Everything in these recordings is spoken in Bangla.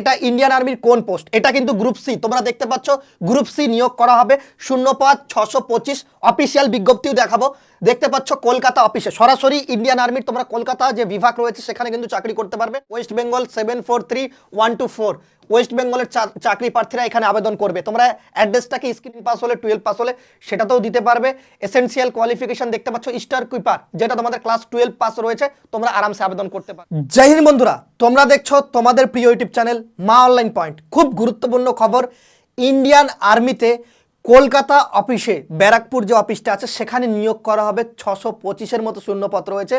এটা ইন্ডিয়ান আর্মির কোন পোস্ট এটা কিন্তু গ্রুপ সি তোমরা দেখতে পাচ্ছ গ্রুপ সি নিয়োগ করা হবে। শূন্য পাঁচ ছশো পঁচিশ। অফিসিয়াল বিজ্ঞপ্তিও দেখাবো। দেখতে পাচ্ছ কলকাতা অফিসে সরাসরি ইন্ডিয়ান আর্মির তোমরা কলকাতা যে বিভাগ রয়েছে, সেখানে কিন্তু চাকরি করতে পারবে। West Bengal seven four three one two four west বেঙ্গলের চাকরি প্রার্থীরা এখানে আবেদন করবে। তোমরা অ্যাড্রেসটাকে স্ক্রিন পাস হলে টুয়েলভ পাস হলে, সেটাতেও দিতে পারবে। এসেন্সিয়াল কোয়ালিফিকেশন দেখতে পাচ্ছ স্টার কুইপার যেটা তোমাদের ক্লাস টুয়েলভ পাস রয়েছে, তোমরা আরামসে আবেদন করতে পারো জয় বন্ধুরা, তোমরা দেখছ তোমাদের প্রিয় YouTube channel Maa online point খুব গুরুত্বপূর্ণ খবর ইন্ডিয়ান আর্মিতে কলকাতা অফিসে, ব্যারাকপুর যে অফিসটা আছে, সেখানে নিয়োগ করা হবে ছশো পঁচিশের মতো শূন্যপত্র রয়েছে।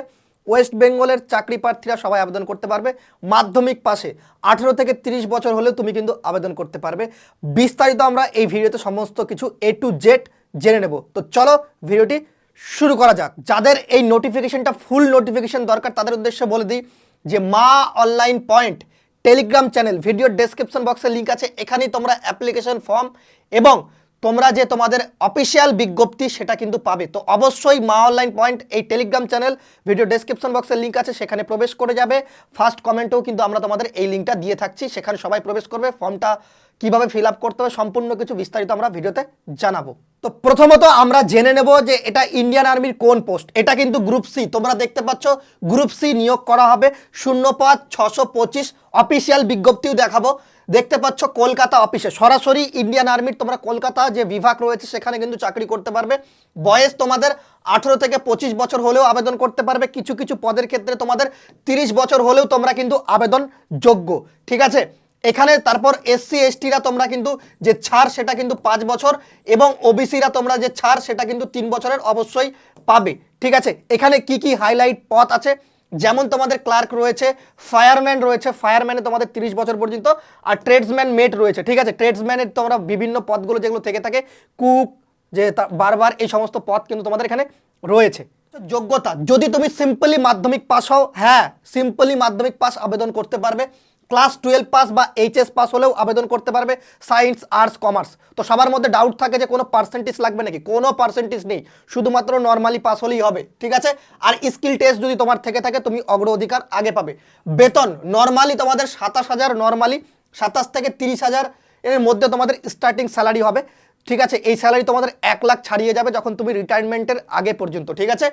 ওয়েস্ট বেঙ্গলের চাকরি প্রার্থীরা সবাই আবেদন করতে পারবে। মাধ্যমিক পাশে আঠেরো থেকে তিরিশ বছর হলেও তুমি কিন্তু আবেদন করতে পারবে। বিস্তারিত আমরা এই ভিডিওতে সমস্ত কিছু এ টু জেড জেনে নেব। তো চলো ভিডিওটি শুরু করা যাক। যাদের এই নোটিফিকেশনটা ফুল নোটিফিকেশন দরকার, তাদের উদ্দেশ্যে বলে দিই যে Maa online point Telegram channel video description বক্সে লিঙ্ক আছে। এখানেই তোমরা অ্যাপ্লিকেশন ফর্ম এবং তোমরা যে তোমাদের অফিসিয়াল বিজ্ঞপ্তি সেটা কিন্তু পাবে। তো অবশ্যই মা অনলাইন পয়েন্ট এই টেলিগ্রাম চ্যানেল ভিডিও ডেসক্রিপশন বক্সের লিঙ্ক আছে, সেখানে প্রবেশ করে যাবে। ফার্স্ট কমেন্টেও কিন্তু আমরা তোমাদের এই লিঙ্কটা দিয়ে থাকছি, সেখানে সবাই প্রবেশ করবে। ফর্মটা কীভাবে ফিল আপ করতে হবে সম্পূর্ণ কিছু বিস্তারিত আমরা ভিডিওতে জানাব। তো প্রথমত আমরা জেনে নেব যে এটা ইন্ডিয়ান আর্মির কোন পোস্ট এটা কিন্তু গ্রুপ সি তোমরা দেখতে পাচ্ছ গ্রুপ সি নিয়োগ করা হবে। শূন্য পাঁচ ছশো পঁচিশ অফিসিয়াল বিজ্ঞপ্তিও দেখাবো। দেখতে পাচ্ছ কলকাতা অফিসে। সরাসরি ইন্ডিয়ান আর্মির তোমরা কলকাতা যে বিভাগ রয়েছে, সেখানে কিন্তু চাকরি করতে পারবে। বয়স তোমাদের আঠেরো থেকে পঁচিশ বছর হলেও আবেদন করতে পারবে। কিছু কিছু পদের ক্ষেত্রে তোমাদের তিরিশ বছর হলেও তোমরা কিন্তু আবেদন যোগ্য। ঠিক আছে? এখানে তারপর এসসি এসটিরা তোমরা কিন্তু যে ছাড়, সেটা কিন্তু পাঁচ বছর এবং ওবিসিরা তোমরা যে ছাড়, সেটা কিন্তু তিন বছরের অবশ্যই পাবে। ঠিক আছে? এখানে কি কি হাইলাইট পথ আছে? যেমন তোমাদের ক্লার্ক রয়েছে, ফায়ারম্যান রয়েছে, ফায়ারম্যানে তোমাদের তিরিশ বছর পর্যন্ত, আর ট্রেডসম্যান মেট রয়েছে, ঠিক আছে? ট্রেডসম্যানের তোমরা বিভিন্ন পদগুলো যেগুলো থেকে থাকে, কুক, যে বারবার এই সমস্ত পদ কিন্তু তোমাদের এখানে রয়েছে। যোগ্যতা, যদি তুমি সিম্পলি মাধ্যমিক পাস হও হ্যাঁ সিম্পলি মাধ্যমিক পাস আবেদন করতে পারবে। ক্লাস টুয়েলভ পাস বা এইচএস পাস হলেও আবেদন করতে পারবে সায়েন্স, আর্টস, কমার্স। তো সবার মধ্যে ডাউট থাকে যে কোনো পার্সেন্টেজ লাগবে নাকি? কোনো পার্সেন্টেজ নেই। শুধুমাত্র নর্মালি পাস হলেই হবে, ঠিক আছে? আর স্কিল টেস্ট যদি তোমার থেকে থাকে, তুমি অগ্র অধিকার আগে পাবে। বেতন নর্মালি তোমাদের সাতাশ হাজার নর্মালি সাতাশ থেকে তিরিশ হাজার এর মধ্যে তোমাদের স্টার্টিং স্যালারি হবে, ঠিক আছে? এই স্যালারি তোমাদের এক লাখ ছাড়িয়ে যাবে যখন তুমি রিটায়ারমেন্টের আগে পর্যন্ত, ঠিক আছে?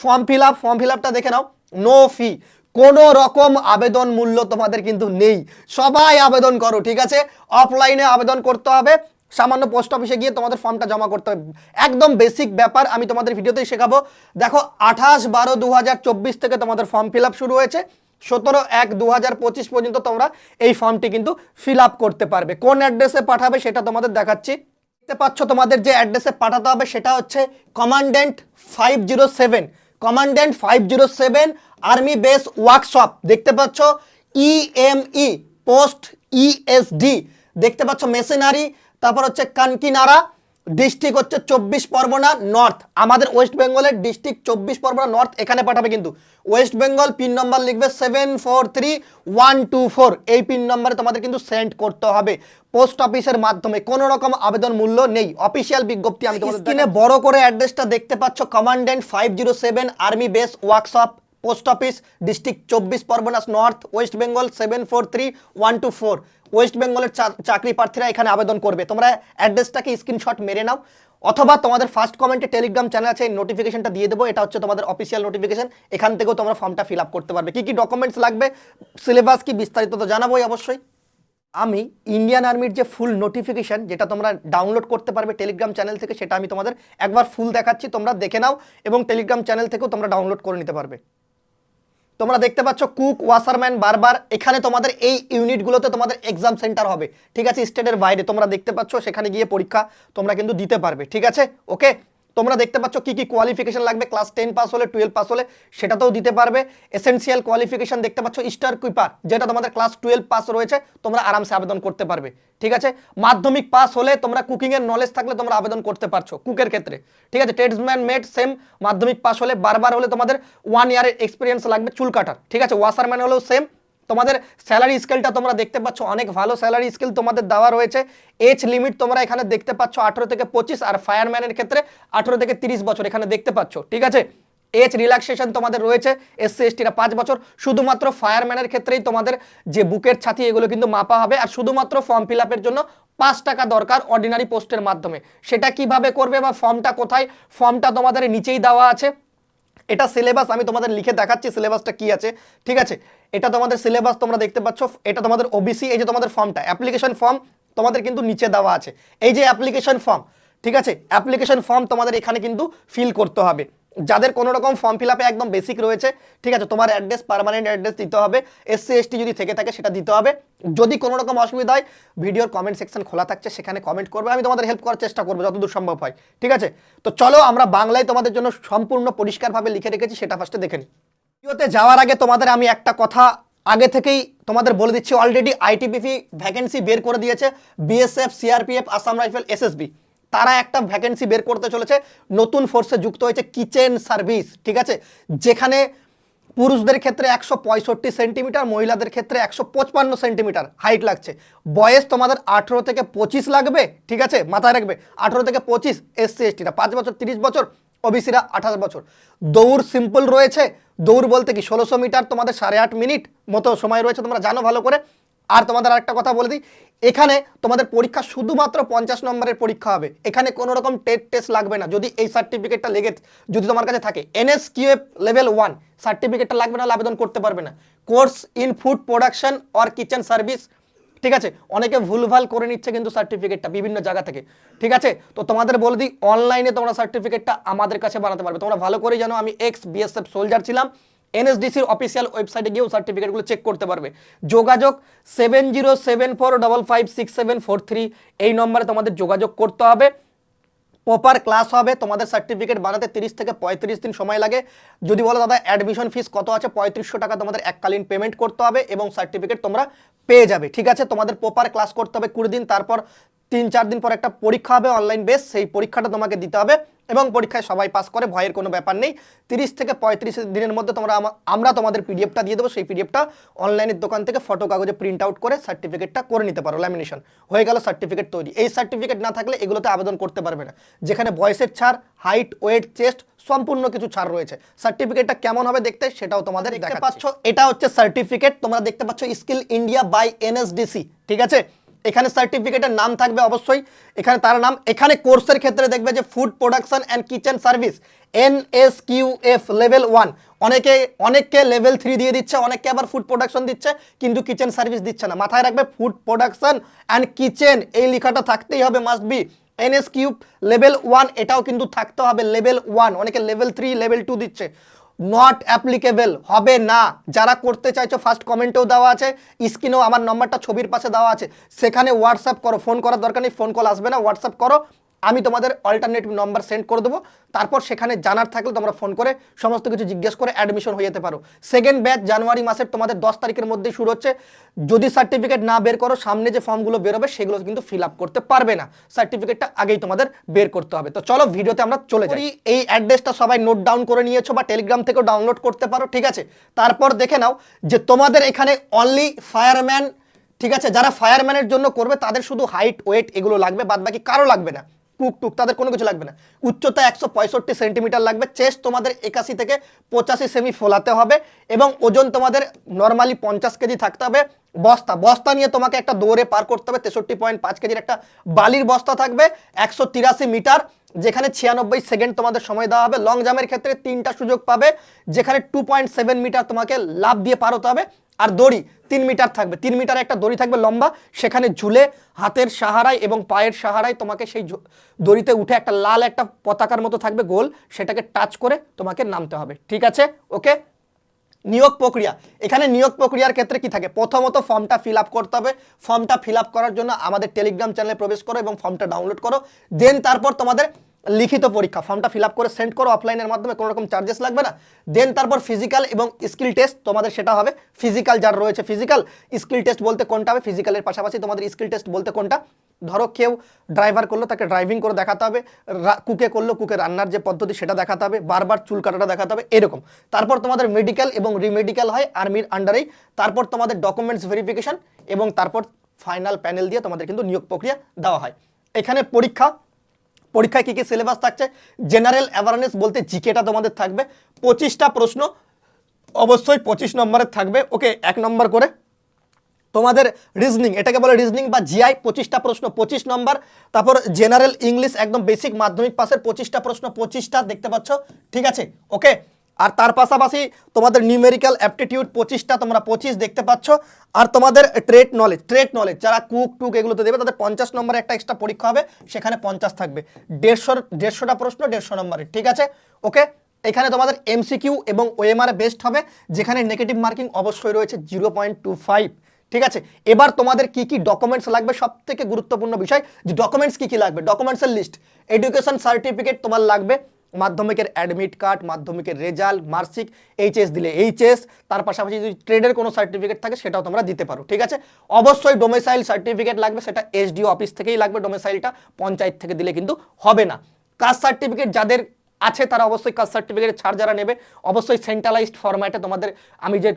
Form fill up form fill আপটা দেখে নাও। নো ফি কোনো রকম আবেদন মূল্য তোমাদের কিন্তু নেই। সবাই আবেদন করো, ঠিক আছে? অফলাইনে আবেদন করতে হবে। সামান্য পোস্ট অফিসে গিয়ে তোমাদের ফর্মটা জমা করতে হবে। একদম বেসিক ব্যাপার, আমি তোমাদের ভিডিওতেই শেখাবো। দেখো, আঠাশ বারো দু থেকে তোমাদের ফর্ম ফিল শুরু হয়েছে। সতেরো এক দু পর্যন্ত তোমরা এই ফর্মটি কিন্তু ফিল করতে পারবে। কোন অ্যাড্রেসে পাঠাবে সেটা তোমাদের দেখাচ্ছি। দেখতে পাচ্ছ তোমাদের যে অ্যাড্রেসে পাঠাতে হবে সেটা হচ্ছে commandant five zero seven commandant five zero seven army base workshop. দেখতে পাচ্ছ E ইএমই পোস্ট ইএসডি দেখতে পাচ্ছ মেশিনারি, তারপর হচ্ছে কানকিনারা ডিস্ট্রিক্ট হচ্ছে চব্বিশ পরগনা নর্থ আমাদের ওয়েস্ট বেঙ্গলের ডিস্ট্রিক্ট চব্বিশ পরগনা নর্থ এখানে পাঠাবে কিন্তু। ওয়েস্ট বেঙ্গল পিন নম্বর লিখবে seven four three one two four এই পিন নম্বরে তোমাদের কিন্তু সেন্ড করতে হবে। পোস্ট অফিসের মাধ্যমে। কোনো রকম আবেদন মূল্য নেই। অফিসিয়াল বিজ্ঞপ্তি আমি তোমাদের স্ক্রিনে বড় করে অ্যাড্রেসটা দেখতে পাচ্ছ। Commandant five zero seven army base workshop post office, district চব্বিশ Parganas north, west Bengal seven four three, one two four. West বেঙ্গলের চাকরি প্রার্থীরা এখানে আবেদন করবে। তোমরা অ্যাড্রেসটাকে স্ক্রিনশট মেরে নাও, অথবা তোমাদের ফার্স্ট কমেন্টে টেলিগ্রাম চ্যানেল আছে, এই নোটিফিকেশনটা দিয়ে দেবো, এটা হচ্ছে তোমাদের অফিসিয়াল নোটিফিকেশন এখান থেকেও তোমরা ফর্মটা ফিল আপ করতে পারবে। কী কী ডকুমেন্টস লাগবে সিলেবাস কি বিস্তারিত তো জানাবোই অবশ্যই। আমি ইন্ডিয়ান আর্মির যে ফুল নোটিফিকেশন যেটা তোমরা ডাউনলোড করতে পারবে টেলিগ্রাম চ্যানেল থেকে, সেটা আমি তোমাদের একবার ফুল দেখাচ্ছি, তোমরা দেখে নাও, এবং টেলিগ্রাম চ্যানেল থেকেও তোমরা ডাউনলোড করে নিতে পারবে। তোমরা দেখতে পাচ্ছ কুক ওয়াসারম্যান বারবার এখানে তোমাদের এই ইউনিটগুলোতে তোমাদের এক্সাম সেন্টার হবে। ঠিক আছে স্টেটের বাইরে তোমরা দেখতে পাচ্ছ, সেখানে গিয়ে পরীক্ষা তোমরা কিন্তু দিতে পারবে। ঠিক আছে? ওকে তোমরা দেখতে পাচ্ছ কি কি কোয়ালিফিকেশন লাগবে? ক্লাস টেন পাস হলে টুয়েলভ পাস হলে, সেটাতেও দিতে পারবে। এসেন্সিয়াল কোয়ালিফিকেশন দেখতে পাচ্ছ স্টার কুইপার যেটা তোমাদের ক্লাস টুয়েলভ পাস রয়েছে, তোমরা আরামসে আবেদন করতে পারবে। ঠিক আছে? মাধ্যমিক পাস হলে তোমরা কুকিংয়ের নলেজ থাকলে তোমরা আবেদন করতে পারছ কুকের ক্ষেত্রে। ঠিক আছে? Tradesman mate same Madhyamik pass হলে বারবার হলে তোমাদের ওয়ান ইয়ারের এক্সপিরিয়েন্স লাগবে চুল কাটার। ঠিক আছে? ওয়াসারম্যান হলেও সেম তোমাদের স্যালারি স্কেলটা তোমরা দেখতে পাচ্ছ, অনেক ভালো স্যালারি স্কেল তোমাদের দেওয়া রয়েছে। এজ লিমিট তোমরা এখানে দেখতে পাচ্ছ, আঠেরো থেকে পঁচিশ, আর ফায়ারম্যানের ক্ষেত্রে আঠেরো থেকে তিরিশ বছর এখানে দেখতে পাচ্ছ, ঠিক আছে? এজ রিল্যাক্সেশন তোমাদের রয়েছে এসসি এসটিরা পাঁচ বছর। শুধুমাত্র ফায়ারম্যানের ক্ষেত্রেই তোমাদের যে বুকের ছাতি, এগুলো কিন্তু মাপা হবে, আর শুধুমাত্র ফর্ম ফিল জন্য পাঁচ টাকা দরকার অর্ডিনারি পোস্টের মাধ্যমে। সেটা কীভাবে করবে বা ফর্মটা কোথায়? ফর্মটা তোমাদের নিচেই দেওয়া আছে। এটা সিলেবাস আমি তোমাদের লিখে দেখাচ্ছি সিলেবাসটা কি আছে, ঠিক আছে? এটা তোমাদের সিলেবাস তোমরা দেখতে পাচ্ছ, এটা তোমাদের ওবিসি এই যে তোমাদের ফর্মটা অ্যাপ্লিকেশন ফর্ম তোমাদের কিন্তু নিচে দেওয়া আছে। এই যে অ্যাপ্লিকেশন ফর্ম ঠিক আছে? অ্যাপ্লিকেশন ফর্ম তোমাদের এখানে কিন্তু ফিল করতে হবে। যাদের কোনো রকম ফর্ম ফিল আপে একদম বেসিক রয়েছে, ঠিক আছে? তোমার অ্যাড্রেস পার্মানেন্ট অ্যাড্রেস দিতে হবে। এসসি এসটি যদি থেকে থাকে, সেটা দিতে হবে। যদি কোনো রকম অসুবিধা হয়, ভিডিওর কমেন্ট সেকশন খোলা থাকছে, সেখানে কমেন্ট করবে। আমি তোমাদের হেল্প করার চেষ্টা করব, যতদূর সম্ভব হয়, ঠিক আছে? তো চলো, আমরা বাংলায় তোমাদের জন্য সম্পূর্ণ পরিষ্কারভাবে লিখে রেখেছি, সেটা ফার্স্টে দেখে নিই। ভিডিওতে যাওয়ার আগে তোমাদের আমি একটা কথা আগে থেকেই তোমাদের বলে দিচ্ছি অলরেডি আইটিবিপি ভ্যাকেন্সি বের করে দিয়েছে BSF CRPF Assam rifle SSB তারা একটা ভ্যাকেন্সি বের করতে চলেছে। নতুন ফোর্সে যুক্ত হয়েছে কিচেন সার্ভিস ঠিক আছে? যেখানে পুরুষদের ক্ষেত্রে একশো পঁয়ষট্টি সেন্টিমিটার মহিলাদের ক্ষেত্রে একশো পঁচপান্ন সেন্টিমিটার হাইট লাগছে। বয়স তোমাদের আঠেরো থেকে পঁচিশ লাগবে, ঠিক আছে? মাথায় রাখবে। আঠেরো থেকে পঁচিশ এসসি, এসটিরা। পাঁচ বছর, তিরিশ বছর, ওবিসিরা আঠাশ বছর। দৌড় সিম্পল রয়েছে। দৌড় বলতে কি, ষোলোশো মিটার তোমাদের সাড়ে আট মিনিট মতো সময় রয়েছে, তোমরা জানো ভালো করে। আর তোমাদের আরেকটা কথা বলে দিই, এখানে তোমাদের পরীক্ষা শুধুমাত্র পঞ্চাশ নম্বরের পরীক্ষা হবে। এখানে কোনো রকম টেট টেস্ট লাগবে না। যদি এই সার্টিফিকেটটা লেগে, যদি তোমার কাছে থাকে এনএস কিউএফ লেভেল ওয়ান সার্টিফিকেটটা লাগবে না আবেদন করতে পারবে না। Course in food production or kitchen service ঠিক আছে? অনেকে ভুলভাল করে নিচ্ছে কিন্তু সার্টিফিকেটটা বিভিন্ন জায়গা থেকে, ঠিক আছে? তো তোমাদের বলে দিই অনলাইনে তোমরা সার্টিফিকেটটা আমাদের কাছে বানাতে পারবে। তোমরা ভালো করে জানো, আমি এক্স বিএসএফ সোলজার ছিলাম। এনএসডিসির অফিসিয়াল ওয়েবসাইটে গিয়েও সার্টিফিকেটগুলো চেক করতে পারবে। যোগাযোগ seven zero seven four double five six seven four three এই নম্বরে তোমাদের যোগাযোগ করতে হবে। প্রপার ক্লাস হবে, তোমাদের সার্টিফিকেট বানাতে তিরিশ থেকে পঁয়ত্রিশ দিন সময় লাগে। যদি বলো দাদা অ্যাডমিশন ফিস কত আছে, পঁয়ত্রিশশো টাকা তোমাদের এককালীন পেমেন্ট করতে হবে এবং সার্টিফিকেট তোমরা পেয়ে যাবে, ঠিক আছে? তোমাদের প্রপার ক্লাস করতে হবে কুড়ি দিন, তারপর তিন চার দিন পর একটা পরীক্ষা হবে অনলাইন বেস সেই পরীক্ষাটা তোমাকে দিতে হবে এবং পরীক্ষায় সবাই পাস করে ভয়ের কোনো ব্যাপার নেই। তিরিশ থেকে পঁয়ত্রিশ দিনের মধ্যে তোমরা আমরা তোমাদের পিডিএফটা দিয়ে দেবো সেই পিডিএফটা অনলাইনের দোকান থেকে ফটো কাগজে প্রিন্ট আউট করে সার্টিফিকেটটা করে নিতে পারো ল্যামিনেশন হয়ে গেল সার্টিফিকেট তৈরি। এই সার্টিফিকেট না থাকলে এগুলোতে আবেদন করতে পারবে না। যেখানে বয়সের ছাড় হাইট ওয়েট চেস্ট সম্পূর্ণ কিছু ছাড় রয়েছে। সার্টিফিকেটটা কেমন হবে দেখতে সেটাও তোমাদের দেখতে পাচ্ছ এটা হচ্ছে সার্টিফিকেট তোমরা দেখতে পাচ্ছ স্কিল ইন্ডিয়া বাই এনএসডিসি ঠিক আছে? এখানে সার্টিফিকেটের নাম থাকবে অবশ্যই। এখানে তার নাম, এখানে কোর্সের ক্ষেত্রে দেখবে যে food production and kitchen service N S Q F level one অনেকে, অনেককে লেভেল থ্রি দিয়ে দিচ্ছে, অনেককে আবার ফুড প্রোডাকশন দিচ্ছে, কিন্তু কিচেন সার্ভিস দিচ্ছে না। মাথায় রাখবে ফুড প্রোডাকশন অ্যান্ড কিচেন এই লেখাটা থাকতেই হবে must be NS Q level one এটাও কিন্তু থাকতে হবে লেভেল ওয়ান অনেকে লেভেল থ্রি লেভেল টু দিচ্ছে। নট অ্যাপ্লিকেবেল হবে না। যারা করতে চাইছো ফার্স্ট কমেন্টেও দেওয়া আছে স্ক্রিনেও আমার নম্বরটা ছবির পাশে দেওয়া আছে। সেখানে হোয়াটসঅ্যাপ করো ফোন করার দরকার নেই ফোন কল আসবে না হোয়াটসঅ্যাপ করো। আমি তোমাদের অল্টারনেটিভ নম্বর সেন্ড করে দেবো। তারপর সেখানে জানার থাকলে তোমরা ফোন করে সমস্ত কিছু জিজ্ঞেস করে অ্যাডমিশন হয়ে যেতে পারো। সেকেন্ড ব্যাচ জানুয়ারি মাসের তোমাদের দশ তারিখের মধ্যেই শুরু হচ্ছে। যদি সার্টিফিকেট না বের করো সামনে যে ফর্মগুলো বেরোবে সেগুলো কিন্তু ফিল আপ করতে পারবে না। সার্টিফিকেটটা আগেই তোমাদের বের করতে হবে। তো চলো ভিডিওতে আমরা চলে যাই। এই অ্যাড্রেসটা সবাই নোট ডাউন করে নিয়েছো বা টেলিগ্রাম থেকেও ডাউনলোড করতে পারো ঠিক আছে? তারপর দেখে নাও যে তোমাদের এখানে অনলি ফায়ারম্যান ঠিক আছে? যারা ফায়ারম্যানের জন্য করবে তাদের শুধু হাইট ওয়েট এগুলো লাগবে বাদ বাকি কারও লাগবে না। কুক টুক তাদের কোনো কিছু লাগবে না। উচ্চতা একশো পঁয়ষট্টি সেন্টিমিটার লাগবে, চেস্ট তোমাদের একাশি থেকে পঁচাশি সেমি ফোলাতে হবে এবং ওজন তোমাদের নর্মালি পঞ্চাশ কেজি থাকতে হবে। বস্তা বস্তা নিয়ে তোমাকে একটা দৌড়ে পার করতে হবে, তেষট্টি পয়েন্ট পাঁচ কেজির একটা বালির বস্তা থাকবে, একশো তিরাশি মিটার। যেখানে ছিয়ানব্বই সেকেন্ড তোমাদের সময় দেওয়া হবে লং জাম্পের ক্ষেত্রে তিনটা সুযোগ পাবে, যেখানে টু পয়েন্ট সেভেন মিটার তোমাকে লাভ দিয়ে পার হতে হবে, আর দড়ি তিন মিটার থাকবে। তিন মিটার একটা দড়ি থাকবে লম্বা, সেখানে ঝুলে হাতের সাহারায় এবং পায়ের সাহারায় তোমাকে সেই দড়িতে উঠে একটা লাল একটা পতাকার মতো থাকবে গোল, সেটাকে টাচ করে তোমাকে নামতে হবে। ঠিক আছে? ওকে নিয়োগ প্রক্রিয়া। এখানে নিয়োগ প্রক্রিয়ার ক্ষেত্রে কি থাকে? প্রথমত ফর্মটা ফিল করতে হবে। ফর্মটা ফিল করার জন্য আমাদের টেলিগ্রাম চ্যানেলে প্রবেশ করো এবং ফর্মটা ডাউনলোড করো। দেন তারপর তোমাদের লিখিত পরীক্ষা। ফর্মটা ফিল করে সেন্ড করো অফলাইনের মাধ্যমে, কোনো রকম চার্জেস লাগবে না। দেন তারপর ফিজিক্যাল এবং স্কিল টেস্ট তোমাদের সেটা হবে ফিজিক্যাল যার রয়েছে ফিজিক্যাল স্কিল টেস্ট বলতে কোনটা হবে ফিজিক্যালের পাশাপাশি তোমাদের স্কিল টেস্ট বলতে কোনটা? ধরো কেউ ড্রাইভার করল, তাকে ড্রাইভিং করে দেখাতে হবে কুকে করল, কুকে রান্নার যে পদ্ধতি সেটা দেখাতে হবে, বারবার চুল কাটাটা দেখাতে হবে, এরকম। তারপর তোমাদের মেডিকেল এবং রিমেডিকেল হয় আর্মির আন্ডারেই তারপর তোমাদের ডকুমেন্টস ভেরিফিকেশন এবং তারপর ফাইনাল প্যানেল দিয়ে তোমাদের কিন্তু নিয়োগ প্রক্রিয়া দেওয়া হয়। এখানে পরীক্ষা পরীক্ষায় কী কী সিলেবাস থাকছে? জেনারেল অ্যাওয়ারনেস বলতে জিকেটা তোমাদের থাকবে। পঁচিশটা প্রশ্ন, অবশ্যই পঁচিশ নম্বরের থাকবে। ওকে এক নম্বর করে তোমাদের রিজনিং এটাকে বলে রিজনিং বা জিআই পঁচিশটা প্রশ্ন, পঁচিশ নম্বর। তারপর জেনারেল ইংলিশ একদম বেসিক মাধ্যমিক পাসের পঁচিশটা প্রশ্ন, পঁচিশটা দেখতে পাচ্ছ। ঠিক আছে? ওকে আর তার পাশাপাশি তোমাদের নিউমেরিক্যাল অ্যাপটিটিউড পঁচিশটা তোমরা পঁচিশ দেখতে পাচ্ছ। আর তোমাদের ট্রেড নলেজ ট্রেড নলেজ যারা কুক টুক এগুলোতে দেবে, তাদের পঞ্চাশ নম্বরে একটা এক্সট্রা পরীক্ষা হবে, সেখানে পঞ্চাশ থাকবে। দেড়শোর দেড়শোটা প্রশ্ন, দেড়শো নম্বরের, ঠিক আছে? ওকে এখানে তোমাদের এমসিকিউ এবং ওএমআর বেস্ট হবে, যেখানে নেগেটিভ মার্কিং অবশ্যই রয়েছে জিরো পয়েন্ট টু ফাইভ ঠিক আছে? এবার তোমাদের কি কি ডকুমেন্টস লাগবে? সব থেকে গুরুত্বপূর্ণ বিষয়, যে ডকুমেন্টস কি কি লাগবে? ডকুমেন্টসের লিস্ট এডুকেশন সার্টিফিকেট তোমার লাগবে মাধ্যমিকের অ্যাডমিট কার্ড মাধ্যমিকের রেজাল্ট মার্কশিট এইচএস দিলে এইচএস তার পাশাপাশি যদি ট্রেডের কোনো সার্টিফিকেট থাকে, সেটাও তোমরা দিতে পারো, ঠিক আছে? অবশ্যই ডোমেসাইল সার্টিফিকেট লাগবে, সেটা এসডিও অফিস থেকেই লাগবে ডোমেসাইলটা পঞ্চায়েত থেকে দিলে কিন্তু হবে না। কাস্ট সার্টিফিকেট যাদের আছে, তারা অবশ্যই কাস্ট সার্টিফিকেটের ছাড় যারা নেবে, অবশ্যই সেন্ট্রালাইজড ফরম্যাটে তোমাদের, আমি যে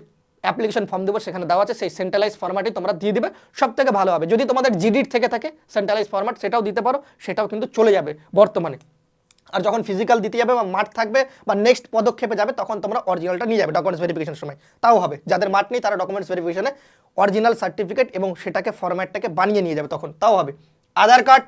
অ্যাপ্লিকেশন ফর্ম দেবো, সেখানে দেওয়া আছে, সেই সেন্ট্রালাইজ ফরম্যাটে তোমরা দিয়ে দেবে সব থেকে ভালো হবে। যদি তোমাদের জিডির থেকে থাকে সেন্ট্রালাইজ ফরম্যাট সেটাও দিতে পারো, সেটাও কিন্তু চলে যাবে বর্তমানে। আর যখন ফিজিক্যাল দিতে যাবে বা মাঠ থাকবে বা নেক্সট পদক্ষেপে যাবে, তখন তোমরা অরিজিনালটা নিয়ে যাবে ডকুমেন্টস ভেরিফিকেশন সময়। তাও হবে, যাদের মাঠ নেই তারা ডকুমেন্টস ভেরিফিকেশনে অরিজিনাল সার্টিফিকেট এবং সেটাকে ফরম্যাটটাকে বানিয়ে নিয়ে যাবে তখন, তাও হবে। আধার কার্ড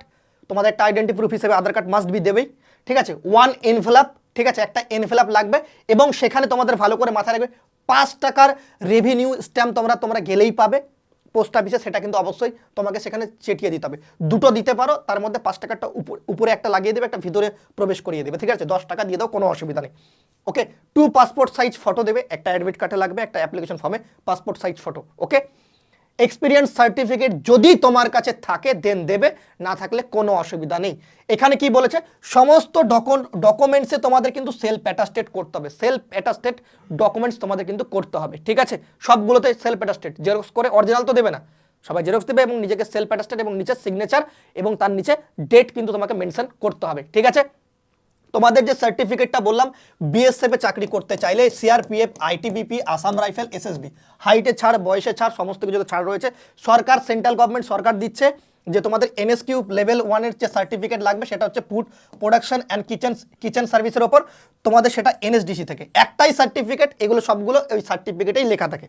তোমাদের একটা আইডেন্টি প্রুফ হিসেবে আধার কার্ড মাস্ট বি দেবেই, ঠিক আছে? ওয়ান এনভেলাপ ঠিক আছে? একটা এনভেলাপ লাগবে এবং সেখানে তোমাদের ভালো করে মাথায় রাখবে, পাঁচ টাকার রেভিনিউ স্ট্যাম্প তোমরা তোমরা গেলেই পাবে। পোস্ট অফিসে, সেটা কিন্তু অবশ্যই তোমাকে সেখানে চেটিয়ে দিতে হবে। দুটো দিতে পারো, তার মধ্যে পাঁচ টাকাটা উপর- উপরে একটা লাগিয়ে দেবে, একটা ভিতরে প্রবেশ করিয়ে দেবে, ঠিক আছে? দশ টাকা দিয়ে দাও, কোনো অসুবিধা নেই। Okay two passport size photo দেবে, একটা অ্যাডমিট কার্ডে লাগবে, একটা অ্যাপ্লিকেশন ফর্মে passport size photo okay experience certificate যদি তোমার কাছে থাকে দেন দেবে, না থাকলে কোনো অসুবিধা নেই। এখানে কি বলেছে? সমস্ত ডকুমেন্টসে তোমাদের কিন্তু সেলফ অ্যাটাস্টেড করতে হবে। সেলফ অ্যাটাস্টেড ডকুমেন্টস তোমাদের কিন্তু করতে হবে, ঠিক আছে? সবগুলোতে সেলফ অ্যাটাস্টেড জেরক্স করে অরিজিনাল তো দেবে না। সবাই জেরক্স দেবে এবং নিজেকে সেলফ অ্যাটাস্টেড এবং নিচে সিগনেচার এবং তার নিচে ডেট কিন্তু তোমাকে মেনশন করতে হবে, ঠিক আছে? তোমাদের যে সার্টিফিকেটটা বললাম বিএসএফ চাকরি করতে চাইলে CRPF ITBP Assam rifle SSB হাইটে ছাড়, বয়সে ছাড়, সমস্ত কিছুতে ছাড় রয়েছে। সরকার সেন্ট্রাল গভর্নমেন্ট সরকার দিচ্ছে যে তোমাদের এনএসকিউ লেভেল ওয়ানের যে সার্টিফিকেট লাগবে, সেটা হচ্ছে food production and kitchen kitchen সার্ভিসের ওপর। তোমাদের সেটা এনএসডিসি থেকে। একটাই সার্টিফিকেট এগুলো সবগুলো ওই সার্টিফিকেটেই লেখা থাকে।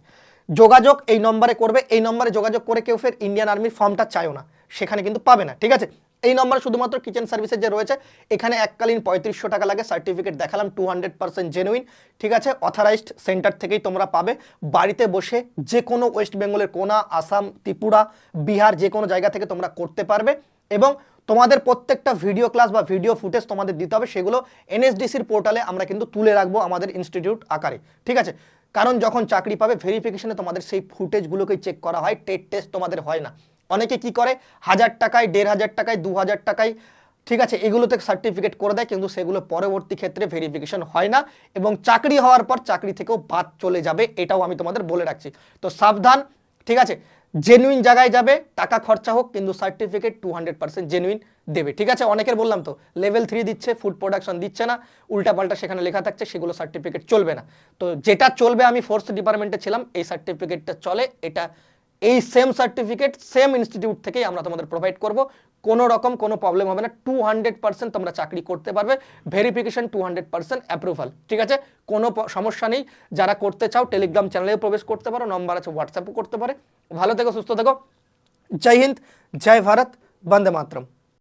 যোগাযোগ এই নম্বরে করবে, এই নম্বরে যোগাযোগ করে কেউ ফের ইন্ডিয়ান আর্মির ফর্মটা চায়ও না। সেখানে কিন্তু পাবে না, ঠিক আছে? এই নম্বরে শুধুমাত্র কিচেন সার্ভিসের যে রয়েছে, এখানে এককালীন পঁয়ত্রিশশো টাকা লাগে সার্টিফিকেট দেখালাম টু হান্ড্রেড পার্সেন্ট জেনুইন ঠিক আছে? অথরাইজড সেন্টার থেকেই তোমরা পাবে। বাড়িতে বসে যে কোনো ওয়েস্ট বেঙ্গলের কোনা আসাম ত্রিপুরা, বিহার যে কোনো জায়গা থেকে তোমরা করতে পারবে এবং তোমাদের প্রত্যেকটা ভিডিও ক্লাস বা ভিডিও ফুটেজ তোমাদের দিতে হবে, সেগুলো এনএসডিসির পোর্টালে আমরা কিন্তু তুলে রাখব আমাদের ইনস্টিটিউট আকারে, ঠিক আছে? কারণ যখন চাকরি পাবে ভেরিফিকেশনে তোমাদের সেই ফুটেজগুলোকেই চেক করা হয় টেট টেস্ট তোমাদের হয় না। অনেকে কি করে? হাজার টাকায়, দেড় হাজার টাকায়, দু হাজার টাকায়, ঠিক আছে, এগুলোতে সার্টিফিকেট করে দেয়, কিন্তু সেগুলো পরবর্তী ক্ষেত্রে ভেরিফিকেশন হয় না এবং চাকরি হওয়ার পর চাকরি থেকেও বাদ চলে যাবে, এটাও আমি তোমাদের বলে রাখছি। তো সাবধান, ঠিক আছে? জেনুইন জায়গায় যাবে, টাকা খরচা হোক, কিন্তু certificate two hundred percent genuine দেবে, ঠিক আছে? অনেকের বললাম তো লেভেল থ্রি দিচ্ছে ফুড প্রোডাকশন দিচ্ছে না, উল্টাপাল্টা সেখানে লেখা থাকছে, সেগুলো সার্টিফিকেট চলবে না। তো যেটা চলবে, আমি ফোর্স ডিপার্টমেন্টে ছিলাম, এই সার্টিফিকেটটা চলে, এটা এই সেম সার্টিফিকেট সেম ইনস্টিটিউট থেকেই আমরা তোমাদের প্রোভাইড করব। কোনো রকম কোনো প্রবলেম হবে না। টু হান্ড্রেড পার্সেন্ট তোমরা চাকরি করতে পারবে। Verification two hundred percent approval ঠিক আছে? কোনো সমস্যা নেই। যারা করতে চাও টেলিগ্রাম চ্যানেলেও প্রবেশ করতে পারো নম্বর আছে হোয়াটসঅ্যাপও করতে পারে। ভালো থেকো, সুস্থ থেকো। জয় হিন্দ, জয় ভারত, বন্দে মাতরম।